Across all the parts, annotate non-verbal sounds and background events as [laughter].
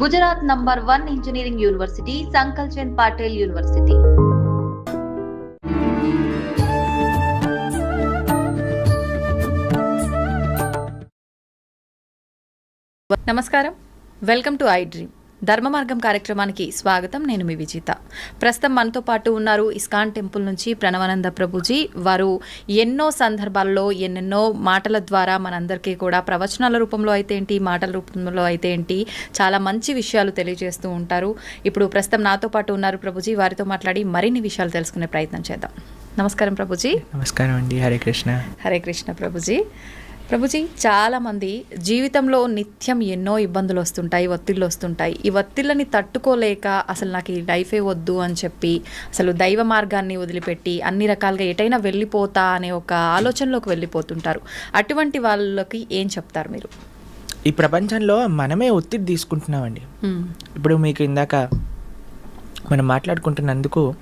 Gujarat number one engineering university Sankalchand Patel university. నమస్కారం. Welcome to I dream. ధర్మ మార్గం కార్యక్రమానికి స్వాగతం. నేను మీ విజిత. ప్రస్తుతం మనతో పాటు ఉన్నారు ఇస్కాన్ టెంపుల్ నుంచి ప్రణవానంద ప్రభుజీ. వారు ఎన్నో సందర్భాల్లో ఎన్నెన్నో మాటల ద్వారా మనందరికీ కూడా ప్రవచనాల రూపంలో అయితే ఏంటి మాటల రూపంలో అయితే ఏంటి చాలా మంచి విషయాలు తెలియజేస్తూ ఉంటారు. ఇప్పుడు ప్రస్తుతం నాతో పాటు ఉన్నారు ప్రభుజీ. వారితో మాట్లాడి మరిన్ని విషయాలు తెలుసుకునే ప్రయత్నం చేద్దాం. నమస్కారం ప్రభుజీ. నమస్కారం అండి. హరే కృష్ణ. హరే కృష్ణ ప్రభుజీ. ప్రభుజీ చాలామంది జీవితంలో నిత్యం ఎన్నో ఇబ్బందులు వస్తుంటాయి ఒత్తిళ్ళు వస్తుంటాయి. ఈ ఒత్తిళ్ళని తట్టుకోలేక అసలు నాకు ఈ లైఫే వద్దు అని చెప్పి అసలు దైవ మార్గాన్ని వదిలిపెట్టి అన్ని రకాలుగా ఎటైనా వెళ్ళిపోతా అనే ఒక ఆలోచనలోకి వెళ్ళిపోతుంటారు. అటువంటి వాళ్ళకి ఏం చెప్తారు మీరు? ఈ ప్రపంచంలో మనమే ఒత్తిడి తీసుకుంటున్నామండి. ఇప్పుడు మీకు ఇందాక మనం మాట్లాడుకుంటున్నందుకు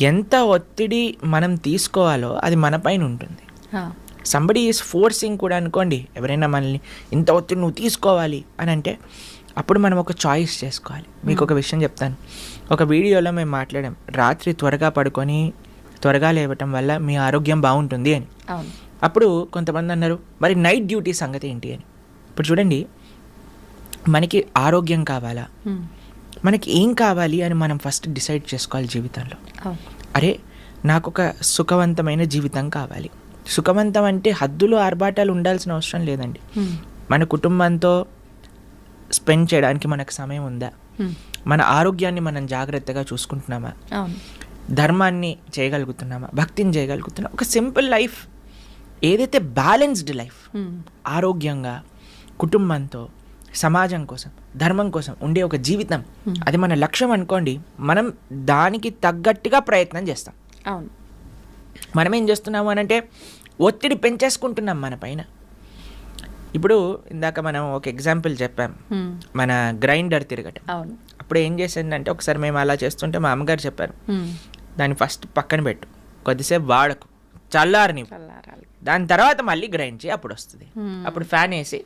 ఎంత ఒత్తిడి మనం తీసుకోవాలో అది మన పైన ఉంటుంది. సంబడి ఈజ్ ఫోర్సింగ్ కూడా అనుకోండి ఎవరైనా మనల్ని ఇంత ఒత్తిడి నువ్వు తీసుకోవాలి అని అంటే అప్పుడు మనం ఒక చాయిస్ చేసుకోవాలి. మీకు ఒక విషయం చెప్తాను. ఒక వీడియోలో మేము మాట్లాడాం. రాత్రి త్వరగా పడుకొని త్వరగా లేవటం వల్ల మీ ఆరోగ్యం బాగుంటుంది అని. అప్పుడు కొంతమంది అన్నారు మరి నైట్ డ్యూటీ సంగతి ఏంటి అని? ఇప్పుడు చూడండి మనకి ఆరోగ్యం కావాలా? మ్మ్. మనకి ఏం కావాలి అని మనం ఫస్ట్ డిసైడ్ చేసుకోవాలి జీవితంలో. అరే నాకు ఒక సుఖవంతమైన జీవితం కావాలి. సుఖవంతం అంటే హద్దులు ఆర్భాటాలు ఉండాల్సిన అవసరం లేదండి. మన కుటుంబంతో స్పెండ్ చేయడానికి మనకు సమయం ఉందా. మన ఆరోగ్యాన్ని మనం జాగ్రత్తగా చూసుకుంటున్నామా? ధర్మాన్ని చేయగలుగుతున్నామా? భక్తిని చేయగలుగుతున్నామా? ఒక సింపుల్ లైఫ్ ఏదైతే బ్యాలెన్స్డ్ లైఫ్. ఆరోగ్యంగా కుటుంబంతో సమాజం కోసం ధర్మం కోసం ఉండే ఒక జీవితం అది మన లక్ష్యం అనుకోండి మనం దానికి తగ్గట్టుగా ప్రయత్నం చేస్తాం. అవును. మనం ఏం చేస్తున్నాము అని అంటే ఒత్తిడి పెంచేసుకుంటున్నాం మన పైన. ఇప్పుడు ఇందాక మనం ఒక ఎగ్జాంపుల్ చెప్పాం. మన గ్రైండర్ తిరగటం. అవును. అప్పుడు ఏం చేసిందంటే ఒకసారి మేము అలా చేస్తుంటే మా అమ్మగారు చెప్పారు. దాన్ని ఫస్ట్ పక్కన పెట్టు. కొద్దిసేపు వాడకు. చల్లారని దాని తర్వాత మళ్ళీ గ్రైండ్ చేయి అప్పుడు వస్తుంది. అప్పుడు ఫ్యాన్ వేసి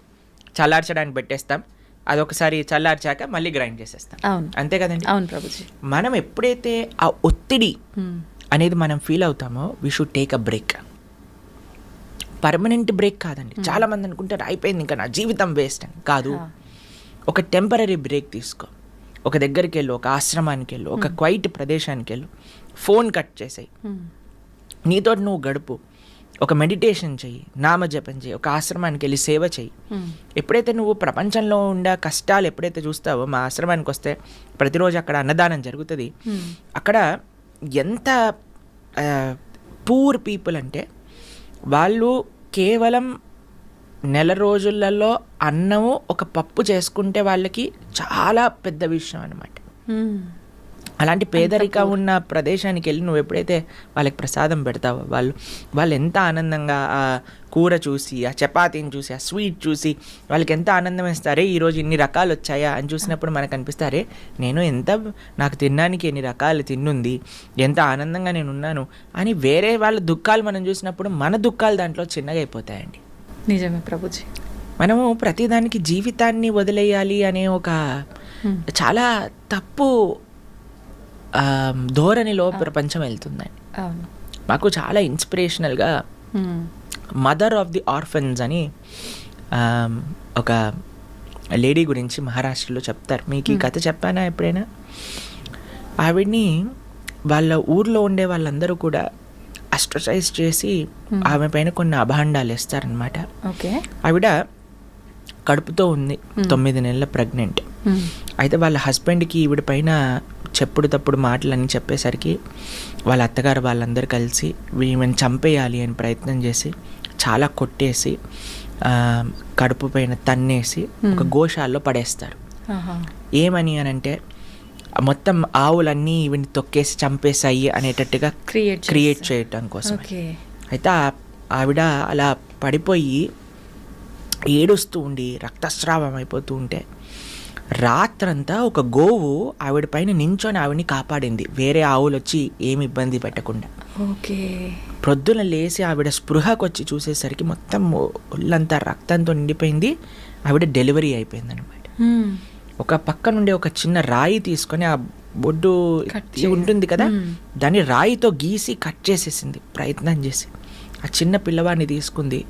చల్లార్చడానికి పెట్టేస్తాం. అదొకసారి చల్లార్చాక మళ్ళీ గ్రైండ్ చేసేస్తాం. అవును. అంతే కదండి? అవును ప్రభుజీ. మనం ఎప్పుడైతే ఆ ఒత్తిడి. అనేది మనం ఫీల్ అవుతామో we should take a break permanent break కాదండి. చాలా మంది అనుకుంటారు అయిపోయింది ఇంకా నా జీవితం వేస్ట్ అని. కాదు. ఒక టెంపరీ బ్రేక్ తీసుకో. ఒక దగ్గరికి వెళ్ళు ఒక ఆశ్రమానికి వెళ్ళు ఒక క్వైట్ ప్రదేశానికి వెళ్ళు. ఫోన్ కట్ చేసేయి. నీతో నువ్వు గడుపు. ఒక మెడిటేషన్ చెయ్యి నామజపం చెయ్యి ఒక ఆశ్రమానికి వెళ్ళి సేవ చెయ్యి. మ్మ్. ఎప్పుడైతే నువ్వు ప్రపంచంలో ఉండే కష్టాలు ఎప్పుడైతే చూస్తావో మా ఆశ్రమానికి వస్తే ప్రతిరోజు అక్కడ అన్నదానం జరుగుతుంది. అక్కడ ఎంత పూర్ పీపుల్ అంటే వాళ్ళు కేవలం నెల రోజులలో అన్నము ఒక పప్పు చేసుకుంటే వాళ్ళకి చాలా పెద్ద విషయం అనమాట hmm. అలాంటి పేదరిక ఉన్న ప్రదేశానికి వెళ్ళి నువ్వు ఎప్పుడైతే వాళ్ళకి ప్రసాదం పెడతావో వాళ్ళు వాళ్ళు ఎంత ఆనందంగా ఆ కూర చూసి ఆ చపాతీని చూసి ఆ స్వీట్ చూసి వాళ్ళకి ఎంత ఆనందం వేస్తారే ఈరోజు ఇన్ని రకాలు వచ్చాయా అని చూసినప్పుడు మనకు అనిపిస్తారే నేను ఎంత నాకు తినడానికి ఎన్ని రకాలు తిన్నుంది ఎంత ఆనందంగా నేను ఉన్నాను అని వేరే వాళ్ళ దుఃఖాలు మనం చూసినప్పుడు మన దుఃఖాలు దాంట్లో చిన్నగా అయిపోతాయండి. నిజమే ప్రభుజీ. మనము ప్రతిదానికి జీవితాన్ని వదిలేయాలి అనే ఒక. చాలా తప్పు ధోరణిలో ప్రపంచం వెళ్తుందండి మాకు చాలా ఇన్స్పిరేషనల్గా. మదర్ ఆఫ్ ది ఆర్ఫన్స్ అని ఒక లేడీ గురించి మహారాష్ట్రలో చెప్తారు. మీకు ఈ కథ చెప్పానా ఎప్పుడైనా? ఆవిడ్ని వాళ్ళ ఊర్లో ఉండే వాళ్ళందరూ కూడా అస్ట్రసైజ్ చేసి ఆమె పైన కొన్ని అభాండాలు వేస్తారనమాట ఓకే. ఆవిడ కడుపుతో ఉంది తొమ్మిది నెలల ప్రెగ్నెంట్. అయితే వాళ్ళ హస్బెండ్కి ఈవిడ పైన చెప్పుడు తప్పుడు మాటలని చెప్పేసరికి వాళ్ళ అత్తగారు వాళ్ళందరూ కలిసి ఈమెను చంపేయాలి అని ప్రయత్నం చేసి చాలా కొట్టేసి కడుపు పైన తన్నేసి ఒక గోశాలలో పడేస్తారు. ఏమని అని అంటే మొత్తం ఆవులన్నీ ఈవిని తొక్కేసి చంపేసాయి అనేటట్టుగా క్రియేట్ చేస్తారు. చేయటం కోసం అయితే ఆవిడ అలా పడిపోయి ఏడుస్తూ ఉండి రక్తస్రావం అయిపోతూ ఉంటే రాత్రంతా ఒక గోవు ఆవిడ పైన నించొని ఆవిడని కాపాడింది. వేరే ఆవులు వచ్చి ఏమి ఇబ్బంది పెట్టకుండా. ఓకే. ప్రొద్దున లేచి ఆవిడ స్పృహకు వచ్చి చూసేసరికి మొత్తం ఒళ్ళంతా రక్తంతో నిండిపోయింది. ఆవిడ డెలివరీ అయిపోయింది అనమాట. ఒక పక్క నుండి ఒక చిన్న రాయి తీసుకొని ఆ బొడ్డు ఉంటుంది కదా. దాన్ని రాయితో గీసి కట్ చేసేసింది ప్రయత్నం చేసి. ఆ చిన్న పిల్లవాడిని తీసుకుంది.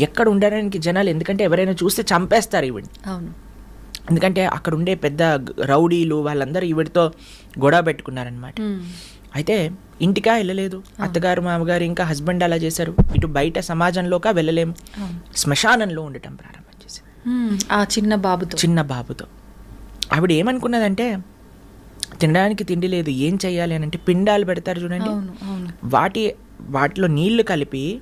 ఎక్కడ ఉండడానికి జనాలు ఎందుకంటే ఎవరైనా చూస్తే చంపేస్తారు ఈవిడ్ని. అవును. ఎందుకంటే అక్కడ ఉండే పెద్ద రౌడీలు వాళ్ళందరూ ఈవిడితో గొడవ పెట్టుకున్నారనమాట. అయితే ఇంటికా వెళ్ళలేదు. అత్తగారు మామగారు ఇంకా హస్బెండ్ అలా చేశారు. ఇటు బయట సమాజంలోకా వెళ్ళలేము శ్మశానంలో ఉండటం ప్రారంభం చేసింది. మ్మ్. ఆ చిన్న బాబుతో. చిన్న బాబుతో. ఆవిడ ఏమనుకున్నదంటే తినడానికి తిండి లేదు ఏం చెయ్యాలి అని అంటే పిండాలు పెడతారు చూడండి. వాటి వాటిలో నీళ్ళు కలిపి.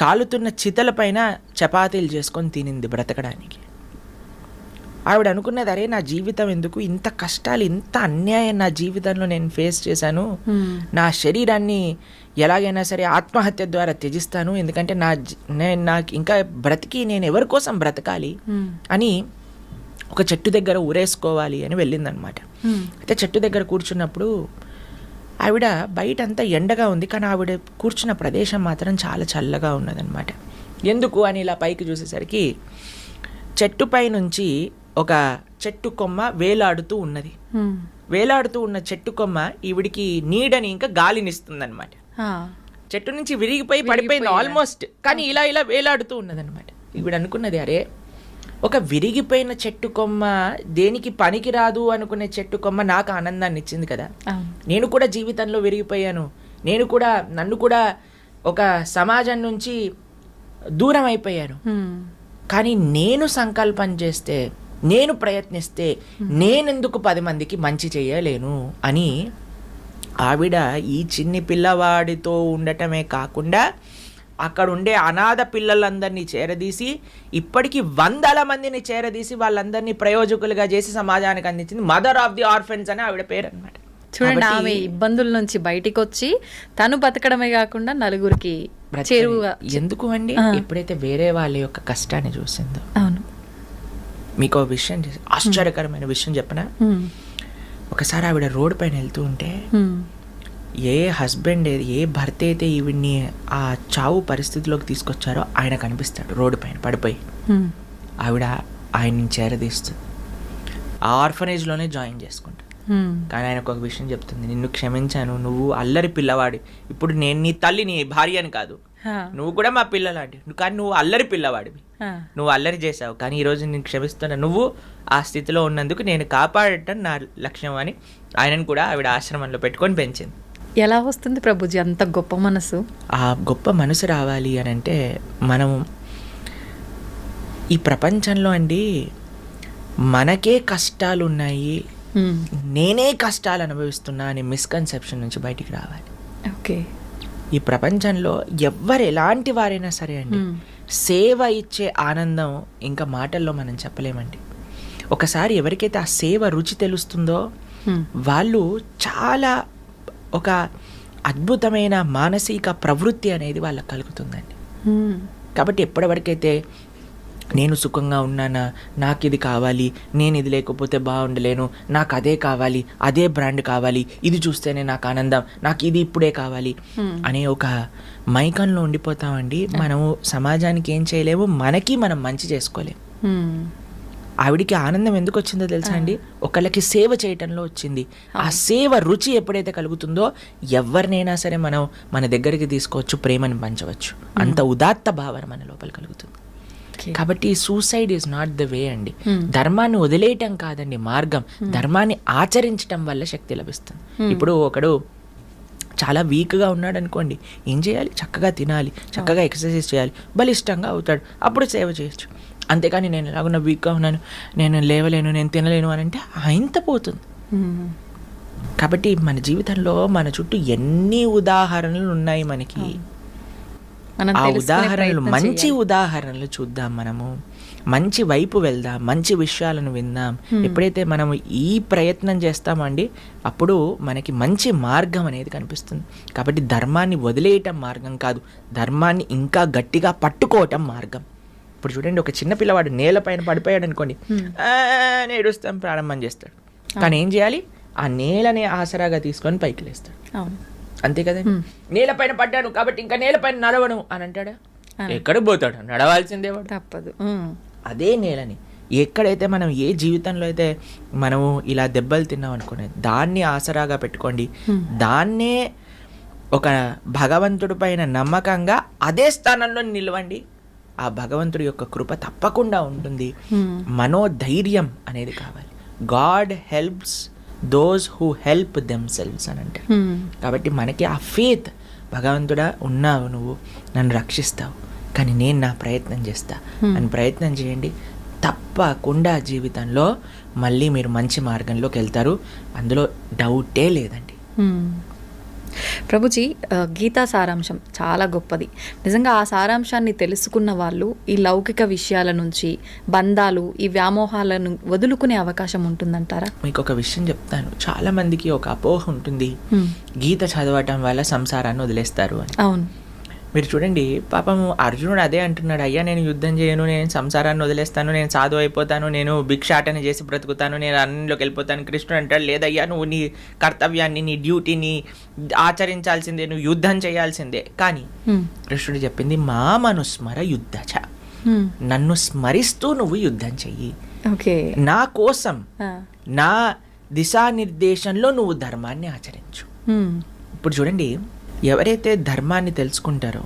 కాలుతున్న చితల పైన చపాతీలు చేసుకొని తినింది బ్రతకడానికి. ఆవిడ అనుకున్నది అరే నా జీవితం ఎందుకు ఇంత కష్టాలు ఇంత అన్యాయం నా జీవితంలో నేను ఫేస్ చేశాను. నా శరీరాన్ని ఎలాగైనా సరే ఆత్మహత్య ద్వారా త్యజిస్తాను ఎందుకంటే నా నేను నాకు ఇంకా బ్రతికి నేను ఎవరి కోసం బ్రతకాలి. అని ఒక చెట్టు దగ్గర ఊరేసుకోవాలి అని వెళ్ళిందనమాట. అయితే చెట్టు దగ్గర కూర్చున్నప్పుడు ఆవిడ బయట అంతా ఎండగా ఉంది కానీ ఆవిడ కూర్చున్న ప్రదేశం మాత్రం చాలా చల్లగా ఉన్నదన్నమాట ఎందుకు అని ఇలా పైకి చూసేసరికి చెట్టుపై నుంచి ఒక చెట్టు కొమ్మ వేలాడుతూ ఉన్నది. వేలాడుతూ ఉన్న చెట్టు కొమ్మ ఈవిడికి నీడని ఇంకా గాలినిస్తుందన్నమాట. చెట్టు నుంచి విరిగిపోయి పడిపోయింది ఆల్మోస్ట్ కానీ ఇలా ఇలా వేలాడుతూ ఉన్నదన్నమాట. ఈవిడ అనుకున్నది అరే ఒక విరిగిపోయిన చెట్టు కొమ్మ దేనికి పనికి రాదు అనుకునే చెట్టు కొమ్మ నాకు ఆనందాన్ని ఇచ్చింది కదా. నేను కూడా జీవితంలో విరిగిపోయాను. నేను కూడా నన్ను కూడా ఒక సమాజం నుంచి దూరం అయిపోయాను. కానీ నేను సంకల్పం చేస్తే నేను ప్రయత్నిస్తే నేనెందుకు పది మందికి మంచి చేయలేను అని ఆవిడ ఈ చిన్ని పిల్లవాడితో ఉండటమే కాకుండా అక్కడ ఉండే అనాథ పిల్లలందరినీ చేరదీసి ఇప్పటికి వందల మందిని చేరదీసి వాళ్ళందరినీ ప్రయోజకులుగా చేసి సమాజానికి అందించింది మదర్ ఆఫ్ ది ఆర్ఫెన్స్ అని ఆవిడ పేరు అనమాట చూడండి ఆమె ఇబ్బందుల నుంచి బయటికి వచ్చి తను బతకడమే కాకుండా నలుగురికి చేరువుగా ఎందుకు అండి? ఎప్పుడైతే వేరే వాళ్ళ యొక్క కష్టాన్ని చూసిందో. అవును. మీకు విషయం ఆశ్చర్యకరమైన విషయం చెప్పనా. ఒకసారి ఆవిడ రోడ్ పైన వెళ్తూ ఉంటే. ఏ హస్బెండ్ ఏ- భర్త అయితే ఈవిడ్ని ఆ చావు పరిస్థితిలోకి తీసుకొచ్చారో ఆయన కనిపిస్తాడు రోడ్డు పైన పడిపోయి. ఆవిడ ఆయన్ని చేరదీస్తుంది ఆ ఆర్ఫనేజ్లోనే జాయిన్ చేసుకుంటాడు. కానీ ఆయనకు ఒక విషయం చెప్తుంది నిన్ను క్షమించాను నువ్వు అల్లరి పిల్లవాడి ఇప్పుడు నేను నీ తల్లి నీ భార్య అని కాదు. నువ్వు కూడా మా పిల్లలాంటి కానీ నువ్వు అల్లరి పిల్లవాడివి. నువ్వు అల్లరి చేసావు కానీ ఈరోజు నేను క్షమిస్తున్నా నువ్వు ఆ స్థితిలో ఉన్నందుకు నేను కాపాడటం నా లక్ష్యం అని ఆయనను కూడా ఆవిడ ఆశ్రమంలో పెట్టుకొని పెంచింది. ఎలా వస్తుంది ప్రభుజీ అంత గొప్ప మనసు? ఆ గొప్ప మనసు రావాలి అని అంటే మనం ఈ ప్రపంచంలో అండి మనకే కష్టాలు ఉన్నాయి. నేనే కష్టాలు అనుభవిస్తున్నా అనే మిస్కన్సెప్షన్ నుంచి బయటికి రావాలి. ఓకే. ఈ ప్రపంచంలో ఎవ్వరు ఎలాంటి వారైనా సరే అండి. సేవ ఇచ్చే ఆనందం ఇంకా మాటల్లో మనం చెప్పలేమండి ఒకసారి ఎవరికైతే ఆ సేవ రుచి తెలుస్తుందో. వాళ్ళు చాలా ఒక అద్భుతమైన మానసిక ప్రవృత్తి అనేది వాళ్ళకి కలుగుతుందండి. కాబట్టి ఎప్పటివరకైతే నేను సుఖంగా ఉన్నానా నాకు ఇది కావాలి నేను ఇది లేకపోతే బాగుండలేను నాకు అదే కావాలి అదే బ్రాండ్ కావాలి ఇది చూస్తేనే నాకు ఆనందం నాకు ఇది ఇప్పుడే కావాలి అనే ఒక మైకంలో ఉండిపోతామండి. మనము సమాజానికి ఏం చేయలేము మనకి మనం మంచి చేసుకోలేము మ్మ్. ఆవిడికి ఆనందం ఎందుకు వచ్చిందో తెలుసా అండి? ఒకళ్ళకి సేవ చేయటంలో వచ్చింది. ఆ సేవ రుచి ఎప్పుడైతే కలుగుతుందో ఎవరినైనా సరే మనం మన దగ్గరికి తీసుకోవచ్చు ప్రేమని పంచవచ్చు. అంత ఉదాత్త భావన మన లోపల కలుగుతుంది. కాబట్టి suicide is not the way అండి. Hmm. ధర్మాన్ని వదిలేయటం కాదండి మార్గం. ధర్మాన్ని ఆచరించటం వల్ల శక్తి లభిస్తుంది. ఇప్పుడు ఒకడు చాలా వీక్గా ఉన్నాడు అనుకోండి ఏం చేయాలి? చక్కగా తినాలి చక్కగా ఎక్సర్సైజ్ చేయాలి బలిష్టంగా అవుతాడు అప్పుడు సేవ చేయొచ్చు. అంతేకాని నేను ఎలాగున్నా వీక్గా ఉన్నాను నేను లేవలేను నేను తినలేను అని అంటే ఆయన పోతుంది. కాబట్టి మన జీవితంలో మన చుట్టూ ఎన్ని ఉదాహరణలు ఉన్నాయి మనకి? మనం ఆ ఉదాహరణలు మంచి. ఉదాహరణలు చూద్దాం మనము. మంచి వైపు వెళ్దాం మంచి విషయాలను విందాం. ఎప్పుడైతే మనము ఈ ప్రయత్నం చేస్తామండి అప్పుడు మనకి మంచి మార్గం అనేది కనిపిస్తుంది. కాబట్టి ధర్మాన్ని వదిలేయటం మార్గం కాదు ధర్మాన్ని ఇంకా గట్టిగా పట్టుకోవటం మార్గం. ఇప్పుడు చూడండి ఒక చిన్న పిల్లవాడు నేలపైన పడిపోయాడు అనుకోండి ఏడుస్తాం ప్రారంభం చేస్తాడు. కానీ ఏం చేయాలి? ఆ నేలని ఆసరాగా తీసుకొని పైకి లేస్తాడు. అంతే కదా? నేలపైన పడ్డాను కాబట్టి ఇంకా నేలపైన నడవను అని అంటాడా? ఎక్కడికి పోతాడు? నడవాల్సిందే తప్పదు. అదే నేలని. ఎక్కడైతే మనం ఏ జీవితంలో అయితే మనము ఇలా దెబ్బలు తిన్నాం అనుకునేది దాన్ని ఆసరాగా పెట్టుకోండి. దాన్నే ఒక భగవంతుడి పైన నమ్మకంగా అదే స్థానంలో నిలవండి. ఆ భగవంతుడి యొక్క కృప తప్పకుండా ఉంటుంది. మనోధైర్యం అనేది కావాలి. God helps those who help themselves అని అంటారు. కాబట్టి మనకి ఆ ఫేత్ భగవంతుడా ఉన్నావు నువ్వు నన్ను రక్షిస్తావు. కానీ నేను నా ప్రయత్నం చేస్తా. అని ప్రయత్నం చేయండి. తప్పకుండా జీవితంలో మళ్ళీ మీరు మంచి మార్గంలోకి వెళ్తారు. అందులో డౌటే లేదండి. ప్రభుజీ గీతా సారాంశం చాలా గొప్పది. నిజంగా ఆ సారాంశాన్ని తెలుసుకున్న వాళ్ళు ఈ లౌకిక విషయాల నుంచి బంధాలు ఈ వ్యామోహాలను వదులుకునే అవకాశం ఉంటుందంటారా? మీకు ఒక విషయం చెప్తాను. చాలా మందికి ఒక అపోహ ఉంటుంది. గీత చదవటం వల్ల సంసారాన్ని వదిలేస్తారు అని. అవును. మీరు చూడండి పాపం అర్జునుడు అదే అంటున్నాడు అయ్యా నేను యుద్ధం చేయను నేను సంసారాన్ని వదిలేస్తాను నేను సాధు అయిపోతాను నేను భిక్షాటన చేసి బ్రతుకుతాను నేను అన్నిలోకి వెళ్ళిపోతాను కృష్ణుడు అంటాడు లేదయ్యా నువ్వు నీ కర్తవ్యాన్ని నీ డ్యూటీని ఆచరించాల్సిందే నువ్వు యుద్ధం చేయాల్సిందే కానీ. కృష్ణుడు చెప్పింది మా మనుస్మర యుద్ధచ. నన్ను స్మరిస్తూ నువ్వు యుద్ధం చెయ్యి ఓకే నా కోసం. నా దిశానిర్దేశంలో నువ్వు ధర్మాన్ని ఆచరించు. ఇప్పుడు చూడండి ఎవరైతే ధర్మాన్ని తెలుసుకుంటారో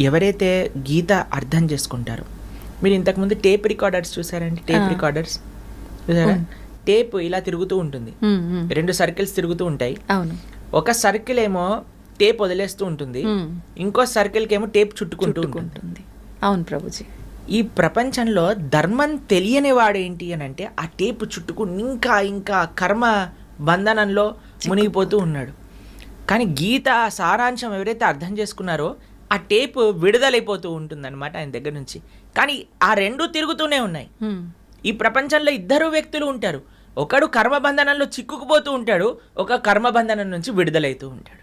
ఎవరైతే గీత అర్థం చేసుకుంటారో మీరు ఇంతకుముందు టేప్ రికార్డర్స్ చూసారండి? టేప్. రికార్డర్స్ చూసారా. టేప్ ఇలా తిరుగుతూ ఉంటుంది. రెండు సర్కిల్స్ తిరుగుతూ ఉంటాయి. అవును. ఒక సర్కిల్ ఏమో టేప్ వదిలేస్తూ ఉంటుంది. ఇంకో సర్కిల్కి ఏమో టేప్ చుట్టుకుంటూ ఉంటుంది. అవును ప్రభుజీ. ఈ ప్రపంచంలో ధర్మం తెలియని వాడేంటి అని అంటే ఆ టేపు చుట్టుకుని ఇంకా ఇంకా కర్మ బంధనంలో మునిగిపోతూ ఉన్నాడు. కానీ గీత సారాంశం ఎవరైతే అర్థం చేసుకున్నారో ఆ టేపు విడుదలైపోతూ ఉంటుందన్నమాట ఆయన దగ్గర నుంచి కానీ ఆ రెండు తిరుగుతూనే ఉన్నాయి. ఈ ప్రపంచంలో ఇద్దరు వ్యక్తులు ఉంటారు ఒకడు కర్మబంధనంలో చిక్కుకుపోతూ ఉంటాడు ఒక కర్మబంధనం నుంచి విడుదలైతూ ఉంటాడు.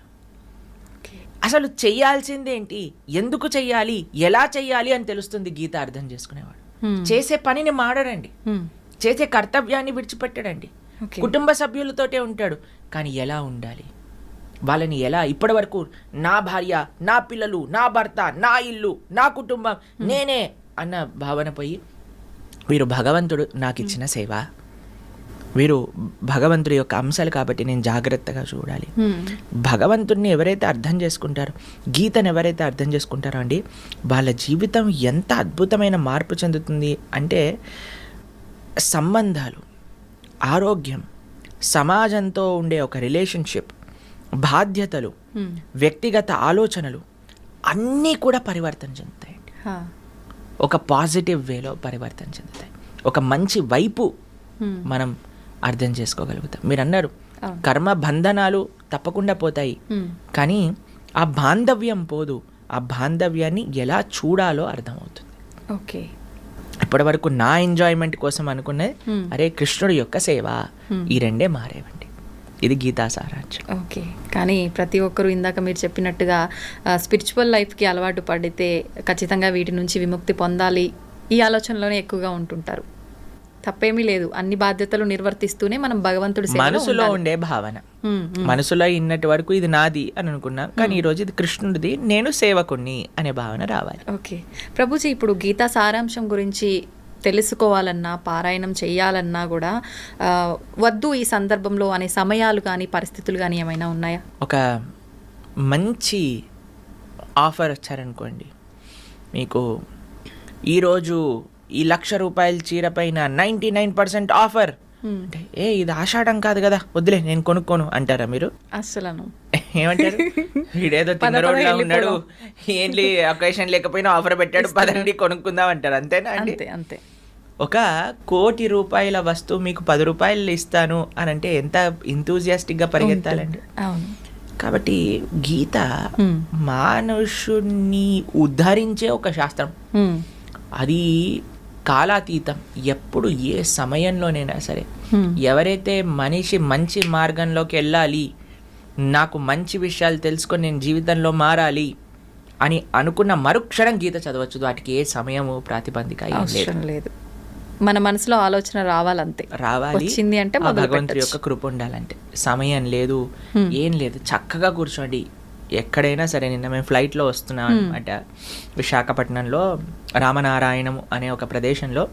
అసలు చెయ్యాల్సిందేంటి ఎందుకు చెయ్యాలి ఎలా చెయ్యాలి అని తెలుస్తుంది గీత అర్థం చేసుకునేవాడు. చేసే పనిని మాడడండి. చేసే కర్తవ్యాన్ని విడిచిపెట్టడండి. కుటుంబ సభ్యులతోటే ఉంటాడు కానీ ఎలా ఉండాలి వాళ్ళని ఎలా? ఇప్పటి వరకు నా భార్య నా పిల్లలు నా భర్త నా ఇల్లు నా కుటుంబం నేనే అన్న భావన పోయి వీరు భగవంతుడు నాకు ఇచ్చిన సేవ. వీరు భగవంతుడి యొక్క అంశాలు కాబట్టి నేను జాగ్రత్తగా చూడాలి. భగవంతుడిని ఎవరైతే అర్థం చేసుకుంటారో గీతను ఎవరైతే అర్థం చేసుకుంటారో అండి వాళ్ళ జీవితం ఎంత అద్భుతమైన మార్పు చెందుతుంది అంటే సంబంధాలు ఆరోగ్యం సమాజంతో ఉండే ఒక రిలేషన్షిప్ బాధ్యతలు. వ్యక్తిగత ఆలోచనలు అన్నీ కూడా పరివర్తన చెందుతాయండి హా. ఒక పాజిటివ్ వేలో పరివర్తన చెందుతాయి ఒక మంచి వైపు. మనం అర్థం చేసుకోగలుగుతాం మీరు అన్నారు. కర్మ బంధనాలు తప్పకుండా పోతాయి. కానీ ఆ బాంధవ్యం పోదు ఆ బాంధవ్యాన్ని ఎలా చూడాలో అర్థమవుతుంది ఓకే ఇప్పటి వరకు నా ఎంజాయ్మెంట్ కోసం అనుకున్నది. అరే కృష్ణుడి యొక్క సేవ. ఈ రెండే మారేవండి ఇది గీతా సారాంశం. ఓకే. కానీ ప్రతి ఒక్కరూ ఇందాక మీరు చెప్పినట్టుగా స్పిరిచువల్ లైఫ్కి అలవాటు పడితే ఖచ్చితంగా వీటి నుంచి విముక్తి పొందాలి ఈ ఆలోచనలోనే ఎక్కువగా ఉంటుంటారు. తప్పేమీ లేదు. అన్ని బాధ్యతలు నిర్వర్తిస్తూనే మనం భగవంతుడి మనసులో. ఉండే భావన. మనసులో ఇన్నటి వరకు ఇది నాది అని అనుకున్నా. కానీ ఈ రోజు ఇది కృష్ణుడిది నేను సేవకుణ్ణి అనే భావన రావాలి. ఓకే. ప్రభుజీ ఇప్పుడు గీతా సారాంశం గురించి తెలుసుకోవాలన్నా పారాయణం చేయాలన్నా కూడా వద్దు ఈ సందర్భంలో అనే సమయాలు కానీ పరిస్థితులు కానీ ఏమైనా ఉన్నాయా? ఒక మంచి ఆఫర్ వచ్చారనుకోండి. మీకు ఈరోజు ఈ లక్ష రూపాయల చీర పైన నైంటీ నైన్ పర్సెంట్ ఆఫర్. అంటే ఏ ఇది ఆషాఢం కాదు కదా వద్దులే నేను కొనుక్కోను అంటారా మీరు? అస్సలను. [laughs] ఏమంటారు? వీడేదో తిన్నరోడ్లా ఉన్నాడు. ఏంటి అకేషన్ లేకపోయినా ఆఫర్ పెట్టాడు పదండి కొనుక్కుందాం అంటారు. అంతేనా అండి? అంతే అంతే. ఒక కోటి రూపాయల వస్తువు మీకు పది రూపాయలు ఇస్తాను అని అంటే ఎంత enthusiastic గా పరిగెత్తాలండి? అవును. కాబట్టి గీత. మానుషుణ్ణి ఉద్ధరించే ఒక శాస్త్రం. అది కాలాతీతం. ఎప్పుడు ఏ సమయంలోనైనా సరే. ఎవరైతే మనిషి మంచి మార్గంలోకి వెళ్ళాలి నాకు మంచి విషయాలు తెలుసుకొని నేను జీవితంలో మారాలి అని అనుకున్న మరుక్షణం గీత చదవచ్చు. వాటికి ఏ సమయము ప్రాతిపదిక ఏం లేదు. అవసరం లేదు. మన మనసులో ఆలోచన రావాలంతే. రావాలి. వచ్చింది అంటే భగవంతుడి. యొక్క కృప ఉండాలంటే. సమయం లేదు. ఏం లేదు. చక్కగా కూర్చోండి. ఎక్కడైనా సరే నిన్న మేము ఫ్లైట్లో వస్తున్నాం అనమాట విశాఖపట్నంలో రామనారాయణం అనే ఒక ప్రదేశంలో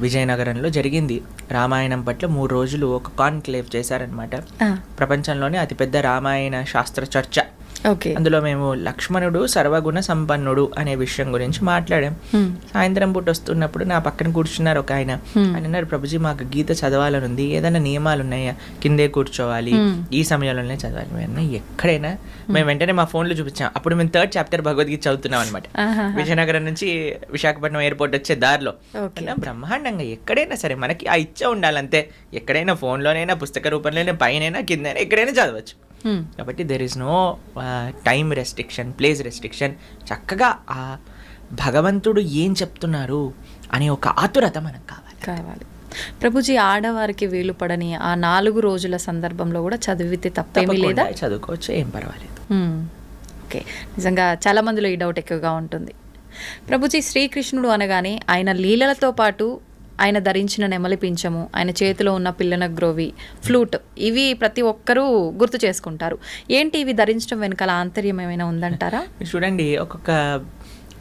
విజయనగరంలో జరిగింది. రామాయణం పట్ల మూడు రోజులు ఒక కాన్క్లేవ్ చేశారనమాట ప్రపంచంలోనే అతిపెద్ద రామాయణ శాస్త్ర చర్చ. అందులో మేము లక్ష్మణుడు సర్వగుణ సంపన్నుడు అనే విషయం గురించి మాట్లాడాం. సాయంత్రం పూట వస్తున్నప్పుడు నా పక్కన కూర్చున్నారు ఒక ఆయన. ఆయన అన్నారు ప్రభుజీ మాకు గీత చదవాలని ఉంది ఏదైనా నియమాలు ఉన్నాయా? కిందే కూర్చోవాలి. ఈ సమయంలోనే చదవాలి. మేము ఎక్కడైనా? మేము వెంటనే మా ఫోన్లో చూపించాం. అప్పుడు మేము థర్డ్ చాప్టర్ భగవద్గీత చదువుతున్నాం అనమాట. విజయనగరం నుంచి విశాఖపట్నం ఎయిర్పోర్ట్ వచ్చే దారిలో. బ్రహ్మాండంగా ఎక్కడైనా సరే మనకి ఆ ఇచ్చ ఉండాలంతే. ఎక్కడైనా ఫోన్లోనైనా పుస్తక రూపంలోనైనా పైనైనా కిందైనా ఎక్కడైనా చదవచ్చు. కాబట్టి there is no time restriction place restriction చక్కగా ఆ భగవంతుడు ఏం చెప్తున్నారు అనే ఒక ఆతురత మనకు కావాలి. కావాలి. ప్రభుజీ ఆడవారికి వీలు పడని ఆ నాలుగు రోజుల సందర్భంలో కూడా చదివితే తప్పేమీ లేదా? చదువుకోవచ్చు ఏం పర్వాలేదు. ఓకే నిజంగా చాలా మందిలో ఈ డౌట్ ఎక్కువగా ఉంటుంది. ప్రభుజీ శ్రీకృష్ణుడు అనగానే ఆయన లీలలతో పాటు ఆయన ధరించిన నెమలి పింఛము ఆయన చేతిలో ఉన్న పిల్లన గ్రోవి ఫ్లూట్ ఇవి ప్రతి ఒక్కరూ గుర్తు చేసుకుంటారు. ఏంటి ఇవి ధరించడం వెనకాల ఆంతర్యం ఏమైనా ఉందంటారా? [laughs] చూడండి ఒక్కొక్క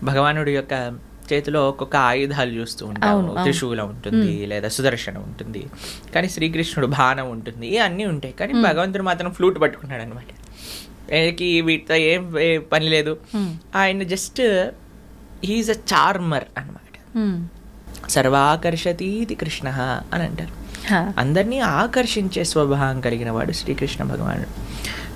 భగవానుడి యొక్క చేతిలో ఒక్కొక్క ఆయుధాలు చూస్తూ ఉంటాము. త్రిశూలం ఉంటుంది లేదా సుదర్శనం ఉంటుంది. కానీ శ్రీకృష్ణుడు బాణం ఉంటుంది. అన్నీ ఉంటాయి. కానీ భగవంతుడు మాత్రం ఫ్లూట్ పట్టుకున్నాడు అనమాట వీటితో ఏం పని లేదు. ఆయన జస్ట్ హీఈస్ అ చార్మర్ అన్నమాట. మ్మ్. సర్వాకర్షతీతి కృష్ణ అని అంటారు. అందరినీ ఆకర్షించే స్వభావం కలిగిన వాడు శ్రీకృష్ణ భగవానుడు.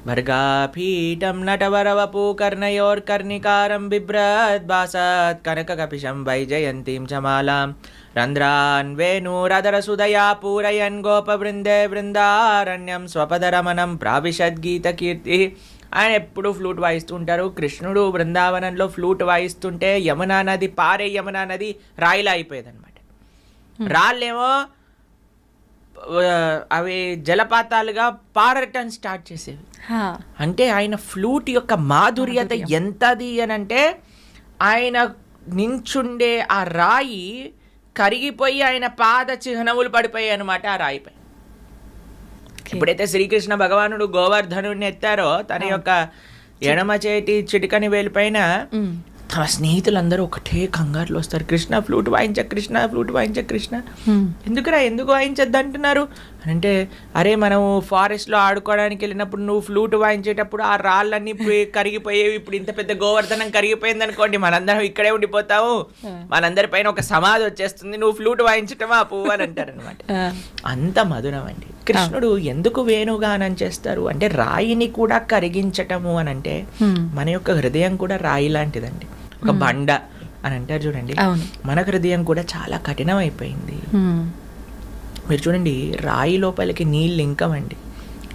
భర్గాపీఠం నటవరవపు కర్ణయోర్కర్ణికారం బిభ్రద్భాసత్ కనక కపిశం వైజయంతీం చ మాలాం రంధ్రాన్ వేణురదరసుదయా పూరయన్ గోపవృందే బృందారణ్యం స్వపదరమణం ప్రావిశద్గీత కీర్తి. ఆయన ఎప్పుడు ఫ్లూట్ వాయిస్తూ ఉంటారు కృష్ణుడు బృందావనంలో ఫ్లూట్ వాయిస్తుంటే యమునా నది పారే యమునా నది రాయిలా అయిపోయేది అనమాట రాళ్ళేమో అవి జలపాతాలుగా పారటం స్టార్ట్ చేసేవి. అంటే ఆయన ఫ్లూట్ యొక్క మాధుర్యత ఎంతది అని అంటే ఆయన నించుండే ఆ రాయి కరిగిపోయి ఆయన పాద చిహ్నములు పడిపోయాయి అనమాట ఆ రాయిపై. ఎప్పుడైతే శ్రీకృష్ణ భగవానుడు గోవర్ధనుడిని ఎత్తారో తన యొక్క ఎడమ చేతి చిటికని వేలిపైన. తమ స్నేహితులందరూ ఒకటే కంగారులో వస్తారు. కృష్ణ ఫ్లూట్ వాయించ కృష్ణ ఫ్లూట్ వాయించ కృష్ణ. ఎందుకురా ఎందుకు వాయించద్దు అంటున్నారు అంటే అరే మనం ఫారెస్ట్లో ఆడుకోవడానికి వెళ్ళినప్పుడు నువ్వు ఫ్లూట్ వాయించేటప్పుడు ఆ రాళ్ళన్నీ పోయి- కరిగిపోయేవి. ఇప్పుడు ఇంత పెద్ద గోవర్ధనం కరిగిపోయింది అనుకోండి మనందరం ఇక్కడే ఉండిపోతాము. మనందరి పైన ఒక సమాధి వచ్చేస్తుంది. నువ్వు ఫ్లూట్ వాయించటమా పువ్వు అని అంటారు అనమాట. అంత మధురం అండి కృష్ణుడు ఎందుకు వేణుగానం చేస్తారు? అంటే రాయిని కూడా కరిగించటము అని అంటే. మన యొక్క హృదయం కూడా రాయి లాంటిదండి. ఒక బండ అని అంటారు చూడండి. మన హృదయం కూడా చాలా కఠినం అయిపోయింది మ్మ్. మీరు చూడండి రాయి లోపలికి నీళ్ళు ఇంకమండి.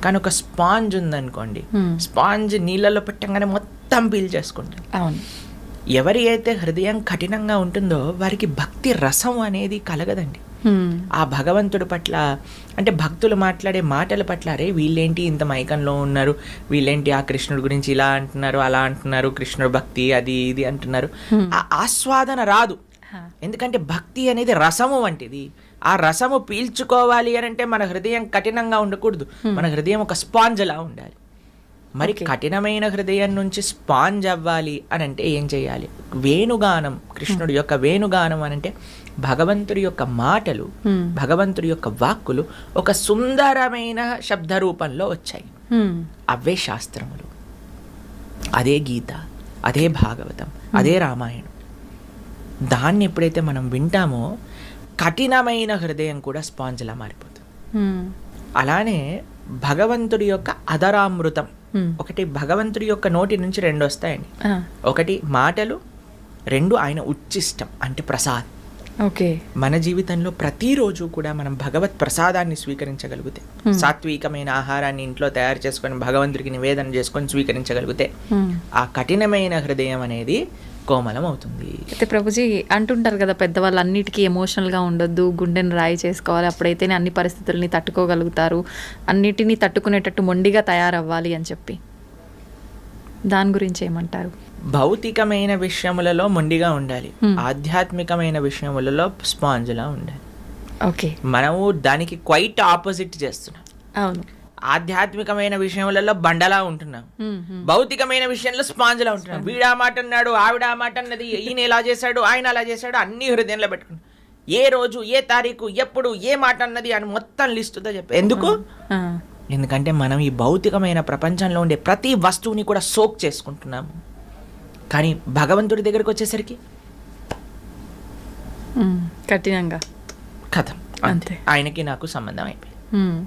కానీ ఒక స్పాంజ్ ఉందనుకోండి. స్పాంజ్ నీళ్ళలో పెట్టంగానే మొత్తం పీల్ చేసుకుంటుంది అవును. ఎవరి అయితే హృదయం కఠినంగా ఉంటుందో వారికి భక్తి రసం అనేది కలగదండి. ఆ భగవంతుడి పట్ల అంటే భక్తులు మాట్లాడే మాటల పట్ల అరే వీళ్ళేంటి ఇంత మైకంలో ఉన్నారు వీళ్ళేంటి ఆ కృష్ణుడి గురించి ఇలా అంటున్నారు అలా అంటున్నారు కృష్ణుడు భక్తి అది ఇది అంటున్నారు. ఆ ఆస్వాదన రాదు. ఎందుకంటే భక్తి అనేది రసము వంటిది. ఆ రసము పీల్చుకోవాలి అని అంటే మన హృదయం కఠినంగా ఉండకూడదు. మన హృదయం ఒక స్పాంజ్ లా ఉండాలి. మరి కఠినమైన హృదయం నుంచి స్పాంజ్ అవ్వాలి అని అంటే ఏం చేయాలి? వేణుగానం కృష్ణుడి యొక్క వేణుగానం అని అంటే భగవంతుడి యొక్క మాటలు. భగవంతుడి యొక్క వాక్కులు ఒక సుందరమైన శబ్ద రూపంలో వచ్చాయి. అవే శాస్త్రములు. అదే గీత అదే భాగవతం అదే రామాయణం. దాన్ని ఎప్పుడైతే మనం వింటామో కఠినమైన హృదయం కూడా స్పాంజ్లా మారిపోతుంది. అలానే భగవంతుడి యొక్క అదరామృతం మ్మ్. ఒకటి భగవంతుడి యొక్క నోటి నుంచి రెండు వస్తాయండి. ఒకటి మాటలు రెండు ఆయన ఉచ్చిష్టం అంటే ప్రసాద్ ఓకే మన జీవితంలో ప్రతిరోజు కూడా మనం భగవత్ ప్రసాదాన్ని స్వీకరించగలిగితే సాత్వికమైన ఆహారాన్ని ఇంట్లో తయారు చేసుకొని భగవంతుడికి నివేదన చేసుకొని స్వీకరించగలిగితే. ఆ కఠినమైన హృదయం అనేది కోమలం అవుతుంది అయితే ప్రభుజీ అంటుంటారు కదా పెద్దవాళ్ళు అన్నిటికీ ఎమోషనల్గా ఉండొద్దు గుండెని రాయి చేసుకోవాలి అప్పుడైతేనే అన్ని పరిస్థితుల్ని తట్టుకోగలుగుతారు అన్నిటినీ తట్టుకునేటట్టు మొండిగా తయారవ్వాలి అని చెప్పి. దాని గురించి ఏమంటారు? భౌతికమైన విషయములలో మొండిగా ఉండాలి. ఆధ్యాత్మికమైన విషయములలో స్పాంజ్లా ఉండాలి. ఓకే. మనము దానికి క్వైట్ ఆపోజిట్ చేస్తున్నాం. అవును. ఆధ్యాత్మికమైన విషయములలో బండలా ఉంటున్నాం. భౌతికమైన విషయంలో స్పాంజ్లా ఉంటున్నాం. వీడా మాట అన్నాడు ఆవిడ ఆ మాట అన్నది ఈయన ఇలా చేశాడు ఆయన అలా చేశాడు అన్ని హృదయంలో పెట్టుకున్నాం. ఏ రోజు ఏ తారీఖు ఎప్పుడు ఏ మాట అన్నది అని మొత్తం లిస్టుతో చెప్పి. ఎందుకు? ఎందుకంటే మనం ఈ భౌతికమైన ప్రపంచంలో ఉండే ప్రతి వస్తువుని కూడా సోక్ చేసుకుంటున్నాము. కానీ భగవంతుడి దగ్గరికి వచ్చేసరికి కఠినంగా. కథం. అంతే. ఆయనకి నాకు సంబంధం అయిపోయింది.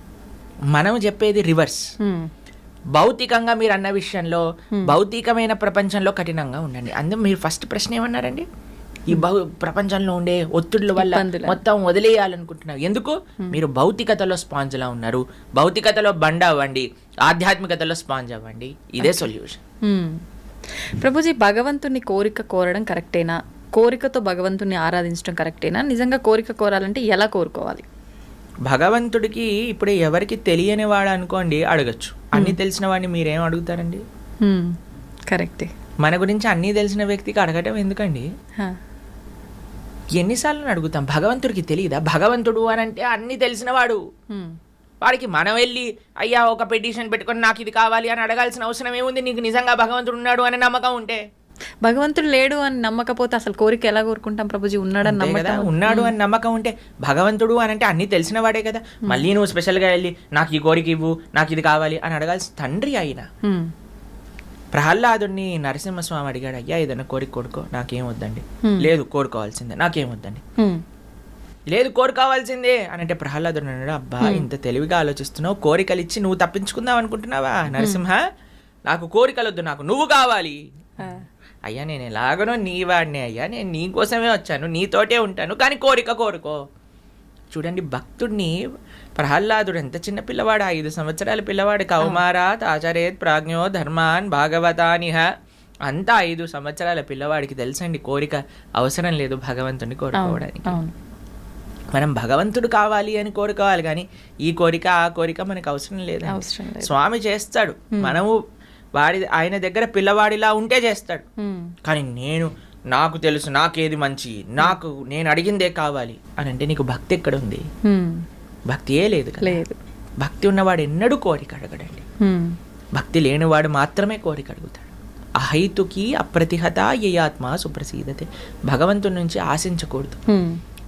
మనం చెప్పేది రివర్స్. భౌతికంగా మీరు అన్న విషయంలో భౌతికమైన ప్రపంచంలో కఠినంగా ఉండండి. అందులో మీరు ఫస్ట్ ప్రశ్న ఏమన్నారండి? ఈ భౌ ప్రపంచంలో ఉండే ఒత్తిడుల వల్ల. మొత్తం వదిలేయాలనుకుంటున్నారు ఎందుకు? మీరు భౌతికతలో స్పాంజ్లా ఉన్నారు. భౌతికతలో బండ అవ్వండి. ఆధ్యాత్మికతలో స్పాంజ్ అవ్వండి. ఇదే సొల్యూషన్. ప్రభుజీ భగవంతుని కోరిక కోరడం కరెక్టేనా? కోరికతో భగవంతుని ఆరాధించడం కరెక్టేనా? నిజంగా కోరిక కోరాలంటే ఎలా కోరుకోవాలి? భగవంతుడికి ఇప్పుడు ఎవరికి తెలియని వాడు అనుకోండి అడగచ్చు. అన్ని తెలిసిన వాడిని మీరేం అడుగుతారండి? కరెక్టే మన గురించి అన్నీ తెలిసిన వ్యక్తికి అడగటం ఎందుకండి? ఎన్నిసార్లు అడుగుతాం? భగవంతుడికి తెలియదా? భగవంతుడు అని అంటే అన్ని తెలిసినవాడు ఉమ్, వాడికి మనం వెళ్ళి అయ్యా ఒక పెటిషన్ పెట్టుకొని నాకు ఇది కావాలి అని అడగాల్సిన అవసరం ఏముంది? నీకు నిజంగా భగవంతుడు ఉన్నాడు అనే నమ్మకం ఉంటే. భగవంతుడు లేడు అని నమ్మకపోతే అసలు కోరిక ఎలా కోరుకుంటాం ప్రభుజీ? ఉన్నాడని నమ్మకం ఉన్నాడు అని నమ్మకం ఉంటే భగవంతుడు అని అంటే అన్ని తెలిసిన వాడే కదా. మళ్ళీ నువ్వు స్పెషల్గా వెళ్ళి నాకు ఈ కోరిక ఇవ్వు నాకు ఇది కావాలి అని అడగాల్సిన తండ్రి ఆయన ప్రహ్లాదుడిని నరసింహస్వామి అడిగాడు అయ్యా ఏదైనా కోరిక కోరుకో నాకేం వద్దండి. లేదు కోరుకోవాల్సిందే నాకేం వద్దండి. లేదు కోరుకోవాల్సిందే. అని అంటే ప్రహ్లాదుడు అన్నాడు అబ్బా ఇంత తెలివిగా ఆలోచిస్తున్నావు కోరికలు ఇచ్చి నువ్వు తప్పించుకుందాం అనుకుంటున్నావా నరసింహ? నాకు కోరికలు వద్దు నాకు నువ్వు కావాలి. అయ్యా నేను ఎలాగనో నీ వాడిని అయ్యా నేను నీ కోసమే వచ్చాను నీతోటే ఉంటాను కానీ కోరిక కోరుకో. చూడండి భక్తుడిని ప్రహ్లాదుడు ఎంత చిన్న పిల్లవాడు ఐదు సంవత్సరాల పిల్లవాడు. కౌమారాత్ ఆచారేత్ ప్రాజ్ఞో ధర్మాన్ భాగవతానిహ అంతా ఐదు సంవత్సరాల పిల్లవాడికి తెలుసండి కోరిక అవసరం లేదు భగవంతుని కోరుకోవడానికి. మనం భగవంతుడు కావాలి అని కోరుకోవాలి కానీ ఈ కోరిక ఆ కోరిక మనకు అవసరం లేదు అవసరం లేదు. స్వామి చేస్తాడు. మనము వాడి ఆయన దగ్గర పిల్లవాడిలా ఉంటే చేస్తాడు. కానీ నేను నాకు తెలుసు నాకేది మంచి నాకు నేను అడిగిందే కావాలి అని అంటే నీకు భక్తి ఎక్కడ ఉంది భక్తి ఏ లేదు లేదు. భక్తి ఉన్నవాడు ఎన్నడూ కోరిక అడగడండి. భక్తి లేనివాడు మాత్రమే కోరిక అడుగుతాడు. అహైతుకి అప్రతిహత యయాత్మ సుప్రసీదతే. భగవంతుడి నుంచి ఆశించకూడదు.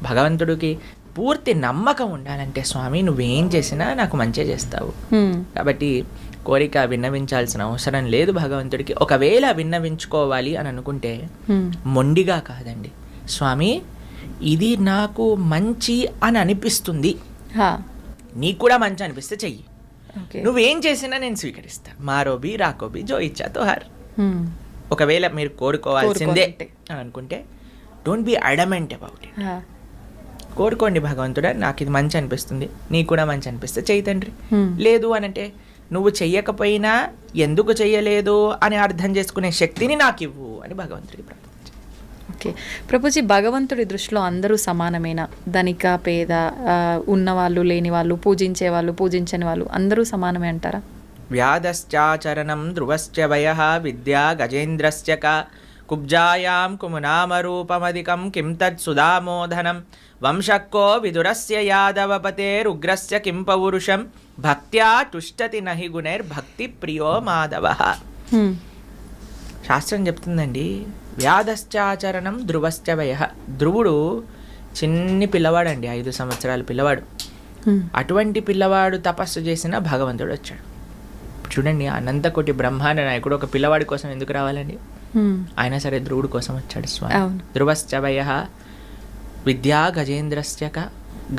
భగవంతుడికి పూర్తి నమ్మకం ఉండాలంటే స్వామి నువ్వేం చేసినా నాకు మంచి చేస్తావు. కాబట్టి కోరిక విన్నవించాల్సిన అవసరం లేదు భగవంతుడికి. ఒకవేళ విన్నవించుకోవాలి అని అనుకుంటే మొండిగా కాదండి. స్వామి ఇది నాకు మంచి అని అనిపిస్తుంది. నీకు కూడా మంచి అనిపిస్తే చెయ్యి. నువ్వేం చేసినా నేను స్వీకరిస్తా. మారోబి రాకోబి జో ఇచ్చా తోహార్ ఒకవేళ మీరు కోరుకోవాల్సిందే. అని అనుకుంటే don't be adamant about it కోరుకోండి భగవంతుడా నాకు ఇది మంచి అనిపిస్తుంది. నీకు కూడా మంచి అనిపిస్తే చెయ్యి తండ్రి. లేదు అని అంటే నువ్వు చెయ్యకపోయినా ఎందుకు చెయ్యలేదు అని అర్థం చేసుకునే శక్తిని నాకు ఇవ్వు అని భగవంతుడికి ఓకే. ప్రభుజీ భగవంతుడి దృష్టిలో అందరూ సమానమేనా? ధనిక పేద ఉన్నవాళ్ళు లేని వాళ్ళు పూజించే వాళ్ళు పూజించని వాళ్ళు అందరూ సమానమే అంటారా? వ్యాధశ్చాచరణం ధ్రువశ్చ వయ విద్యా గజేంద్రశ్చ క. కుబ్జాయాం కుమునామరూపమధికం కిం తత్ సుధామోధనం వంశక్కో విదురస్య యాదవపతేరుగ్రస్య కిం పౌరుషం? భక్త్యా తుష్టతి నహి గుణైర్భక్తి ప్రియో మాధవ. శాస్త్రం చెప్తుందండి వ్యాధశ్చాచరణం ధ్రువశ్చ వయ ధ్రువుడు చిన్ని పిల్లవాడండి ఐదు సంవత్సరాల పిల్లవాడు. అటువంటి పిల్లవాడు తపస్సు చేసిన భగవంతుడు వచ్చాడు. చూడండి అనంతకోటి బ్రహ్మాండ నాయకుడు ఒక పిల్లవాడి కోసం ఎందుకు రావాలండి? అయినా సరే ధ్రువుడు కోసం వచ్చాడు స్వామి. అవును. ధ్రువశ్చ వయ విద్యా గజేంద్రశ్చక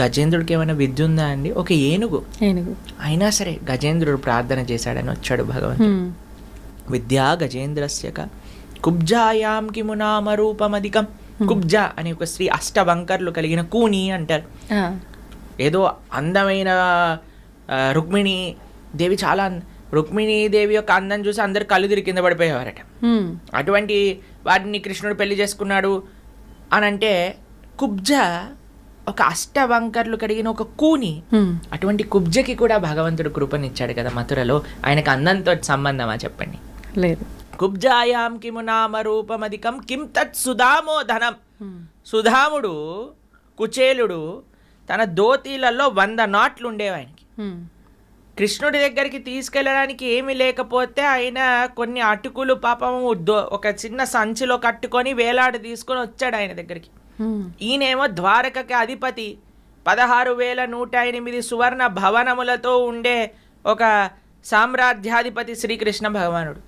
గజేంద్రుడికి ఏమైనా విద్య ఉందా అండి? ఒక ఏనుగు. ఏనుగు. అయినా సరే గజేంద్రుడు ప్రార్థన చేశాడని వచ్చాడు భగవంతుడు. విద్యా గజేంద్రస్యక కుబ్జాయాం కిము నామరూపమధికం కుబ్జ అనే ఒక స్త్రీ అష్టవంకర్లు కలిగిన కూని అంటారు. ఏదో అందమైన రుక్మిణి దేవి చాలా రుక్మిణి దేవి యొక్క అందం చూసి అందరు కళ్ళు తిరిగి కింద పడిపోయేవారట. అటువంటి వాటిని కృష్ణుడు పెళ్ళి చేసుకున్నాడు అని అంటే కుబ్జ ఒక అష్టవంకర్లు కలిగిన ఒక కూని. అటువంటి కుబ్జకి కూడా భగవంతుడు కృపనిచ్చాడు కదా మథురలో. ఆయనకు అందంతో సంబంధమా చెప్పండి? లేదు. కుబ్జాయాం కిము నామ రూపమధికం కిం తత్ సుధామో ధనం. హ్మ్, సుధాముడు కుచేలుడు తన దోతీలలో వంద నాట్లు ఉండేవి ఆయనకి కృష్ణుడి దగ్గరికి తీసుకెళ్ళడానికి ఏమీ లేకపోతే ఆయన కొన్ని అటుకులు పాపము దో- ఒక చిన్న సంచిలో కట్టుకొని వేలాడి తీసుకొని వచ్చాడు ఆయన దగ్గరికి. ఈయనేమో ద్వారకకి అధిపతి. పదహారు వేల నూట ఎనిమిది సువర్ణ భవనములతో ఉండే ఒక సామ్రాజ్యాధిపతి శ్రీకృష్ణ భగవానుడు.